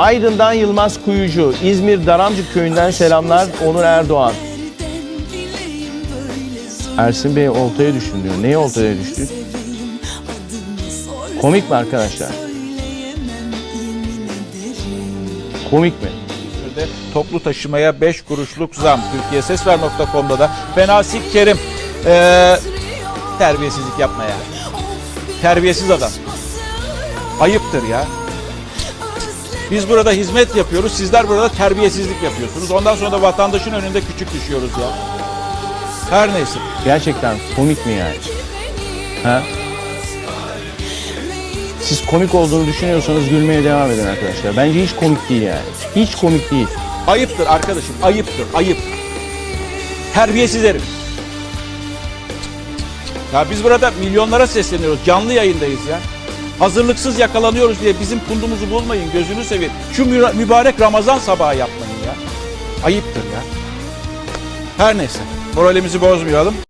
Aydın'dan Yılmaz Kuyucu, İzmir Daramcık köyünden selamlar Onur Erdoğan. Ersin Bey oltaya düştün diyor. Neye oltaya düştü? Komik mi arkadaşlar? Komik mi? Toplu taşımaya 5 kuruşluk zam. TürkiyeSesver.com'da da Fenasik Kerim. Ee, terbiyesizlik yapma ya. Terbiyesiz adam. Ayıptır ya. Biz burada hizmet yapıyoruz. Sizler burada terbiyesizlik yapıyorsunuz. Ondan sonra da vatandaşın önünde küçük düşüyoruz ya. Her neyse. Gerçekten komik mi yani? Ha? Siz komik olduğunu düşünüyorsanız gülmeye devam edin arkadaşlar. Bence hiç komik değil yani. Hiç komik değil. Ayıptır arkadaşım. Ayıptır. Ayıp. Terbiyesiz herif. Ya biz burada milyonlara sesleniyoruz. Canlı yayındayız ya. Hazırlıksız yakalanıyoruz diye bizim kundumuzu bulmayın. Gözünü seveyim. Şu mübarek Ramazan sabahı yapmayın ya. Ayıptır ya. Her neyse. Moralimizi bozmayalım.